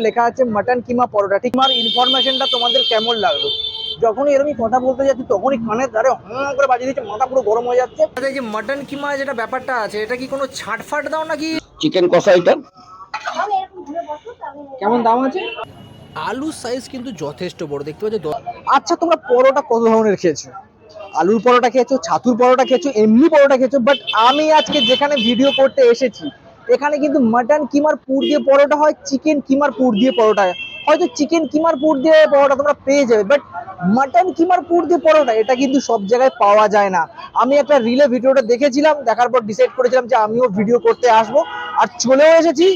লেখা আছে মাটন কিমা পরোটা। ঠিক আমার ইনফরমেশনটা তোমাদের কেমন লাগল? যখনই এরকমই কথা বলতে যাচ্ছি তখনই কানের ধারে হম করে বাজিয়ে দিচ্ছে মাথা পুরো গরম হয়ে যাচ্ছে। আচ্ছা এই যে মাটন কিমা যেটা ব্যাপারটা আছে এটা কি কোনো ছাট ফাট দাও নাকি? চিকেন কষা এটা? কেমন দাম আছে? আলুর সাইজ কিন্তু যথেষ্ট বড় দেখতে পাচ্ছ? আচ্ছা তোমরা পরোটা কত ধরনের খেয়েছো? আলুর পরোটা খেয়েছো ছাতুর পরোটা খেয়েছো এমনি পরোটা খেয়েছো বাট আমি আজকে যেখানে ভিডিও করতে এসেছি এখানে কিন্তু মাটন কিমার পুর দিয়ে পরোটা হয় চিকেন কিমার পুর দিয়ে পরোটা হয়। হয়তো চিকেন কিমার পুর দিয়ে পরোটা তোমরা পেয়ে যাবে বাট মাটন কিমার পুর দিয়ে পরোটা, এটা কিন্তু সব জায়গায় পাওয়া যায় না। আমি একটা রিলে ভিডিওটা দেখেছিলাম, দেখার পর ডিসাইড করেছিলাম যে আমিও ভিডিও করতে আসব। আর চলেও এসেছি,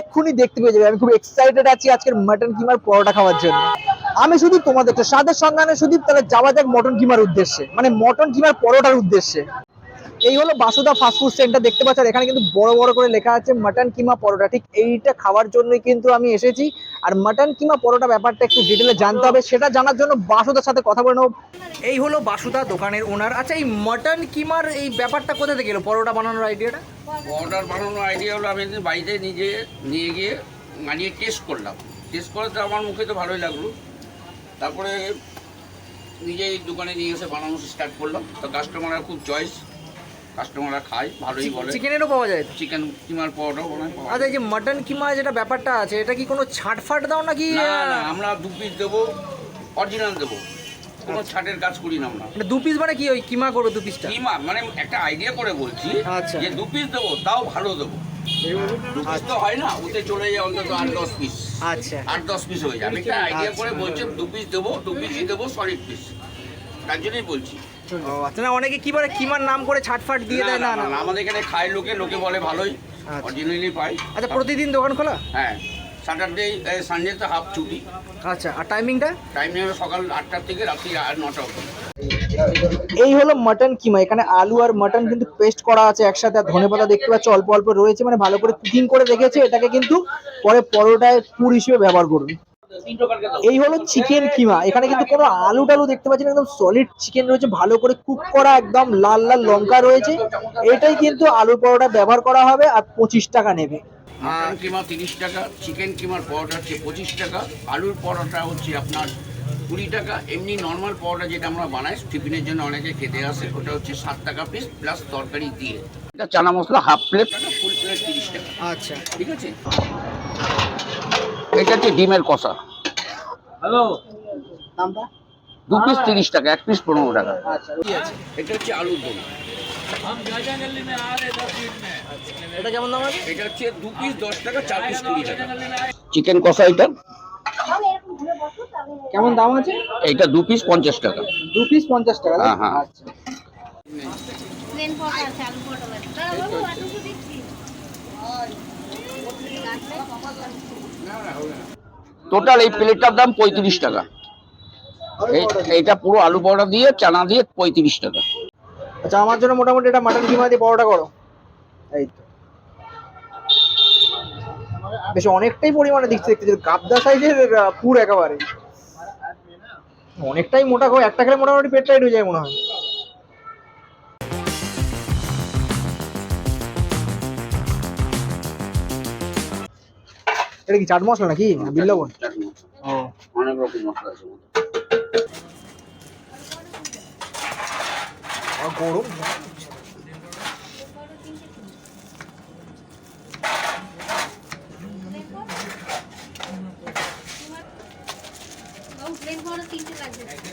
এক্ষুনি দেখতে পেয়ে যাবে। আমি খুব এক্সাইটেড আছি আজকের মাটন কিমার পরোটা খাওয়ার জন্য। আমি শুধু তোমাদের স্বাদের সন্ধানে শুধু তাহলে যাওয়া যাক মটন কিমার উদ্দেশ্যে। মানে মটন কিমার পরোটার উদ্দেশ্যে। এই হলো বাসুদা ফাস্টফুড সেন্টার দেখতে পাচ্ছ আর এখানে কিন্তু বড় বড় করে লেখা আছে মাটন কিমা পরোটা। ঠিক এইটা খাওয়ার জন্যই কিন্তু আমি এসেছি। আর মাটন কিমা পরোটা ব্যাপারটা একটু ডিটেলে জানতে হবে সেটা জানার জন্য বাসুদার সাথে কথা বলে নেব। এই হলো বাসুদা দোকানের ওনার আচ্ছা এই মাটন কিমার এই ব্যাপারটা কোথা থেকে এলো? পরোটা বানানোর আইডিয়াটা অর্ডার বানানোর আইডিয়া হলো আমি বাড়িতে নিজে নিয়ে গিয়ে বানিয়ে টেস্ট করলাম। টেস্ট করে তো আমার মুখে তো ভালোই লাগল। তারপরে নিজেই দোকানে নিয়ে এসে বানানো স্টার্ট করলাম। তো কাস্টমাররা খুব চয়েস কাস্টমাররা খায় ভালোই বলে। চিকেনেরও পাওয়া যায় চিকেন কিমার পাউডার বানায় পাওয়া আচ্ছা এই যে মাটন কিমা যেটা ব্যাপারটা আছে এটা কি কোনো ছাট ফাট দাও নাকি? না আমরা দু পিস দেবো অরিজিনাল দেবো। কোনো ছাটের কাজ করি না আমরা। মানে দু পিস মানে কি ওই কিমা করো দু পিসটা কিমা মানে একটা আইডিয়া করে বলছি আচ্ছা। যে দু পিস দেবো তাও ভালো দেবো। দু পিস তো হয় না ওতে চলে যায় অন্তত আট দশ পিস আচ্ছা। আট দশ পিস হয়ে যায়। আমি একটা আইডিয়া করে বলছি দু পিস দেবো দু পিসই দেবো সলিড পিস তার জন্যই বলছি। ও আচ্ছা না অনেকে কি বলে কিমার নাম করে ছাটফাট দিয়ে দেয়? না না না, আমাদের এখানে খায় লোকে লোকে বলে ভালোই আচ্ছা। অরিজিনালি পাই আচ্ছা প্রতিদিন দোকান খোলা? হ্যাঁ স্যাটারডে সানডে তো হাফ ছুটি। আচ্ছা আর টাইমিংটা টাইম নেবে সকাল থেকে রাত্রি নটা অবধি। এই হলো মাটন কিমা এখানে আলু আর মাটন কিন্তু পেস্ট করা আছে একসাথে আর ধনেপাতা দেখতে পাচ্ছ অল্প অল্প রয়েছে মানে ভালো করে কুকিং করে রেখেছে এটাকে কিন্তু পরে পরোটায় পুর হিসেবে ব্যবহার করুন। এই হলো চিকেন কিমা এখানে কিন্তু কোনো আলু টালু দেখতে পাচ্ছেন একদম সলিড চিকেন রয়েছে ভালো করে কুক করা একদম লাল লাল লঙ্কা রয়েছে। এটাই কিন্তু আলুর পরোটা ব্যবহার করা হবে আর পঁচিশ টাকা নেবে। মাটন কিমা তিরিশ টাকা চিকেন কিমার পরোটা হচ্ছে পঁচিশ টাকা আলুর পরোটা হচ্ছে আপনার কুড়ি টাকা। এমনি নর্মাল পরোটা যেটা আমরা বানাই টিফিনের জন্য অনেকে খেতে আসে ওটা হচ্ছে সাত টাকা পিস প্লাস তরকারি দিয়ে। এটা chana masala half plate full plate তিরিশ টাকা। আচ্ছা। ঠিক আছে? এটা হচ্ছে ডিমের কষা। দামটা? দু পিস তিরিশ টাকা এক পিস পনেরো টাকা। আচ্ছা এটা হচ্ছে আলুর দম। এটা কেমন দাম আছে? এটা হচ্ছে দু পিস দশ টাকা চার পিস কুড়ি টাকা। চিকেন কষা এটা? কেমন দাম আছে? এটা দু পিস পঞ্চাশ টাকা। দু পিস পঞ্চাশ টাকা? হ্যাঁ, হ্যাঁ। আচ্ছা। আলু টোটাল এই প্লেটটার দাম পঁয়ত্রিশ টাকা। এইটা পুরো আলু পরোটা দিয়ে, চানা দিয়ে পঁয়ত্রিশ টাকা। আচ্ছা আমার জন্য মোটামুটি এটা মাটন কিমা দিয়ে পরোটা করো। এই তো। বেশ, অনেকটাই পরিমাণে দিচ্ছে দেখতে গাবদা সাইজের পুর একেবারে। অনেকটাই মোটা একটা খেলে মোটামুটি পেট টাইট হয়ে যায় মনে হয়। এটা কি চাট মশলা নাকি? বিল লবণ ও। অনেক রকম মশলা আছে আর গরম? প্লেন তিনটে লাগবে।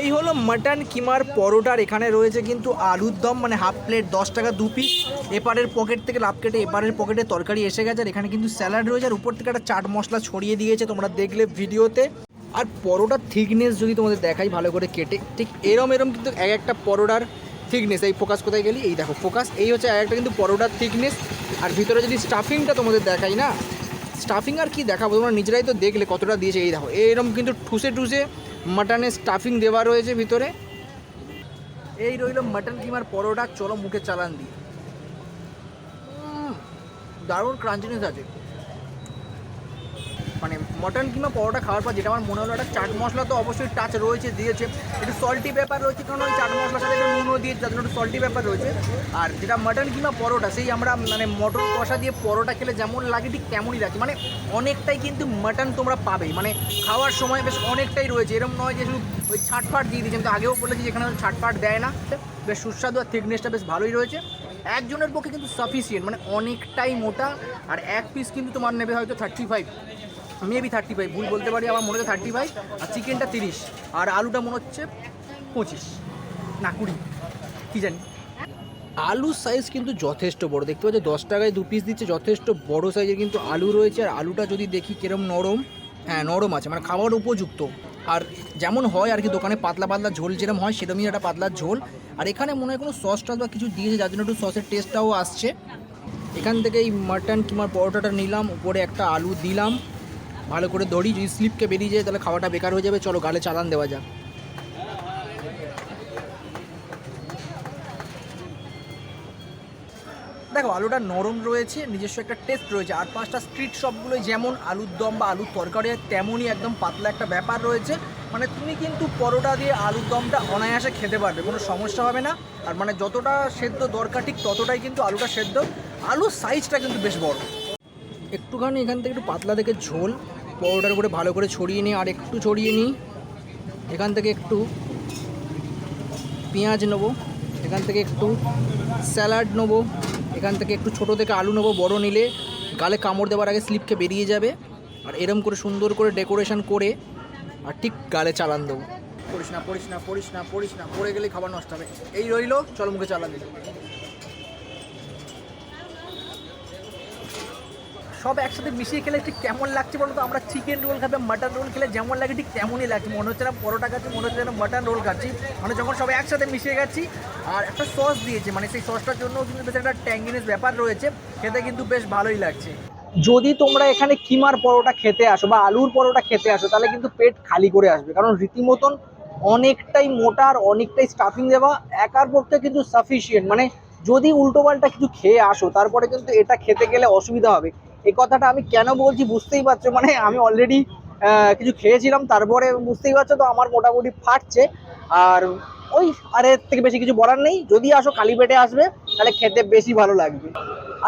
এই হলো মাটন কিমার পরোটার, এখানে রয়েছে কিন্তু আলুর দম মানে হাফ প্লেট দশ টাকা দু পিস এপারের পকেট থেকে লাভ কেটে এপারের পকেটে তরকারি এসে গেছে আর এখানে কিন্তু স্যালাড রয়েছে আর উপর থেকে একটা চাট মশলা ছড়িয়ে দিয়েছে তোমরা দেখলে ভিডিওতে। আর পরোটার থিকনেস যদি তোমাদের দেখাই ভালো করে কেটে, ঠিক এরম এরম কিন্তু এক একটা পরোটার থিকনেস এই ফোকাস কোথায় গেলি? এই দেখো ফোকাস, এই হচ্ছে এক একটা কিন্তু পরোটার থিকনেস আর ভিতরে যদি স্টাফিংটা তোমাদের দেখাই না স্টাফিং আর কি দেখাবো? তোমরা নিজেরাই তো দেখলে কতটা দিয়েছে। এই দেখো এরকম কিন্তু ঠুসে ঠুসে মাটনের স্টাফিং দেওয়া রয়েছে ভিতরে। এই রইল মাটন কিমার পরোটা, চলো মুখে চালান দিয়ে দারুণ ক্রাঞ্চিনেস আছে। মটন কিংবা পরোটা খাওয়ার পর যেটা আমার মনে হলো একটা চাট মশলা তো অবশ্যই টাচ রয়েছে, দিয়েছে। একটু সল্টি ব্যাপার রয়েছে, কারণ ওই চাট মশলার সাথে একটু নুনও দিয়ে যার জন্য একটু সল্টি ব্যাপার রয়েছে। আর যেটা মটন কিংবা পরোটা, সেই আমরা মানে মটর কষা দিয়ে পরোটা খেলে যেমন লাগে, ঠিক তেমনই লাগে মানে অনেকটাই কিন্তু মাটন তোমরা পাবে। মানে খাওয়ার সময় বেশ অনেকটাই রয়েছে। এরকম নয় যে শুধু ওই ছাটফাট দিয়ে দিয়েছে। আমি তো আগেও বলেছি যে এখানে ছাটফাট দেয় না। বেশ সুস্বাদু আর থিকনেসটা বেশ ভালোই রয়েছে। একজনের পক্ষে কিন্তু সাফিসিয়েন্ট মানে অনেকটাই মোটা। আর এক পিস কিন্তু তোমার নেবে হয়তো thirty five maybe thirty five ভুল বলতে পারি, আমার মনে হচ্ছে থার্টি ফাইভ আর চিকেনটা তিরিশ, আর আলুটা মনে হচ্ছে পঁচিশ, না কুড়ি, কী জানি। আলুর সাইজ কিন্তু যথেষ্ট বড়, দেখতে পাচ্ছ দশ টাকায় দু পিস দিচ্ছে, যথেষ্ট বড় সাইজের কিন্তু আলু রয়েছে, আর আলুটা যদি দেখি কিরম নরম হ্যাঁ নরম আছে মানে খাবার উপযুক্ত। আর যেমন হয় আর কি, দোকানে পাতলা পাতলা ঝোল যেরকম হয় সেরকমই একটা পাতলা ঝোল। আর এখানে মনে হয় কোনো সস টস বা কিছু দিয়েছে, যার জন্য একটু সসের টেস্টটাও আসছে। এখান থেকে এই মাটন কিংবা পরোটাটা নিলাম, উপরে একটা আলু দিলাম। ভালো করে দড়ি যদি স্লিপকে বেরিয়ে যায়, তাহলে খাওয়াটা বেকার হয়ে যাবে। চলো, গালে চালান দেওয়া যাক। দেখো, আলুটা নরম রয়েছে, নিজস্ব একটা টেস্ট রয়েছে। আর পাঁচটা স্ট্রিট শপগুলোয় যেমন আলুর দম বা আলুর তরকারি তেমনই একদম পাতলা একটা ব্যাপার রয়েছে। মানে তুমি কিন্তু পরোটা দিয়ে আলুর দমটা অনায়াসে খেতে পারবে, কোনো সমস্যা হবে না। আর মানে যতটা সেদ্ধ দরকার, ঠিক ততটাই কিন্তু আলুটা সেদ্ধ। আলুর সাইজটা কিন্তু বেশ বড়। একটুখানি এখান থেকে একটু পাতলা থেকে ঝোল। পরোটার উপরে ভালো করে ছড়িয়ে নিই, আর একটু ছড়িয়ে নিই। এখান থেকে একটু পেঁয়াজ নেব, এখান থেকে একটু স্যালাড নেব, এখান থেকে একটু ছোট থেকে আলু নেব, বড় নিলে গালে কামড় দেওয়ার আগে স্লিপকে বেরিয়ে যাবে। আর এরম করে সুন্দর করে ডেকোরেশন করে, আর ঠিক গালে চালান দেবো। পড়িস না পড়িস না পড়িস না পড়িস না, পড়ে গেলে খাবার নষ্ট হবে। এই রইল, চল মুখে চালান দিল সব একসাথে মিশিয়ে খেলে ঠিক কেমন লাগছে বলো তো আমরা চিকেন রোল খাবে মাটন রোল খেলে যেমন লাগে ঠিক তেমনই লাগছে। মনে হচ্ছে না পরোটা খাচ্ছি, মনে হচ্ছে যেন মাটন রোল খাচ্ছি। মানে যখন সবাই একসাথে মিশিয়ে গেছি আর একটা সস দিয়েছে মানে সেই সসটার জন্য কিন্তু বেশ একটা ট্যাঙ্গিনেস ব্যাপার রয়েছে। খেতে কিন্তু বেশ ভালোই লাগছে। যদি তোমরা এখানে কিমার পরোটা খেতে আসো বা আলুর পরোটা খেতে আসো, তাহলে কিন্তু পেট খালি করে আসবে। কারণ রীতিমতন অনেকটাই মোটা আর অনেকটাই স্টাফিং দেওয়া একার পক্ষে কিন্তু সাফিসিয়েন্ট মানে যদি উল্টো উল্টোপাল্টা কিছু খেয়ে আসো, তারপরে কিন্তু এটা খেতে গেলে অসুবিধা হবে। এই কথাটা আমি কেন বলছি বুঝতেই পারছ? মানে আমি অলরেডি কিছু খেয়েছিলাম, তারপরে বুঝতেই পারছ তো আমার মোটামুটি ফাটছে। আর ওই, আর, এর থেকে বেশি কিছু বলার নেই। যদি আসো খালি পেটে আসবে, তাহলে খেতে বেশি ভালো লাগবে।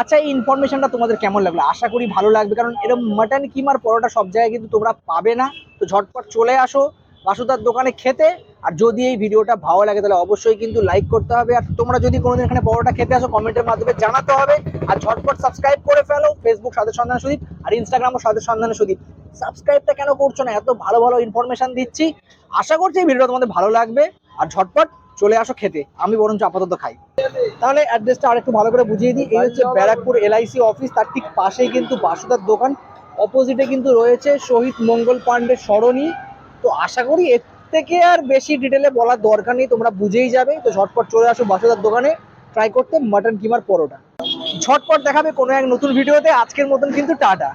আচ্ছা এই ইনফরমেশনটা তোমাদের কেমন লাগল? আশা করি ভালো লাগবে, কারণ এরকম মাটন কিমার পরোটা সব জায়গায় কিন্তু তোমরা পাবে না। তো ঝটপট চলে আসো। বাসুদার দোকানে খেতে। আর যদি এই ভিডিওটা ভালো লাগে, তাহলে অবশ্যই কিন্তু লাইক করতে হবে। আর তোমরা যদি কোনোদিন এখানে পরোটা খেতে আসো কমেন্টের মাধ্যমে জানাতে হবে। আর ঝটপট সাবস্ক্রাইব করে ফেলো। ফেসবুক সাদের সন্ধান সুদীপ, আর ইনস্টাগ্রামও সাদের সন্ধান সুদীপ। সাবস্ক্রাইবটা কেন করছ না? এত ভালো ভালো ইনফরমেশন দিচ্ছি। আশা করছি এই ভিডিওটা তোমাদের ভালো লাগবে। আর ঝটপট চলে আসো খেতে। আমি বরঞ্চ আপাতত খাই। তাহলে অ্যাড্রেসটা আর একটু ভালো করে বুঝিয়ে দিই। এই হচ্ছে ব্যারাকপুর এলআইসি অফিস তার ঠিক পাশেই কিন্তু বাসুদার দোকান। অপোজিটে কিন্তু রয়েছে শহীদ মঙ্গল পাণ্ডে সরণি। তো আশা করি এর থেকে আর বেশি ডিটেলে বলার দরকার নেই, তোমরা বুঝেই যাবে। তো ঝটপট চলে আসো বাসুদার দোকানে ট্রাই করতে মাটন কিমার পরোটা। ঝটপট দেখাবে কোনো এক নতুন ভিডিওতে আজকের মতন কিন্তু টাটা।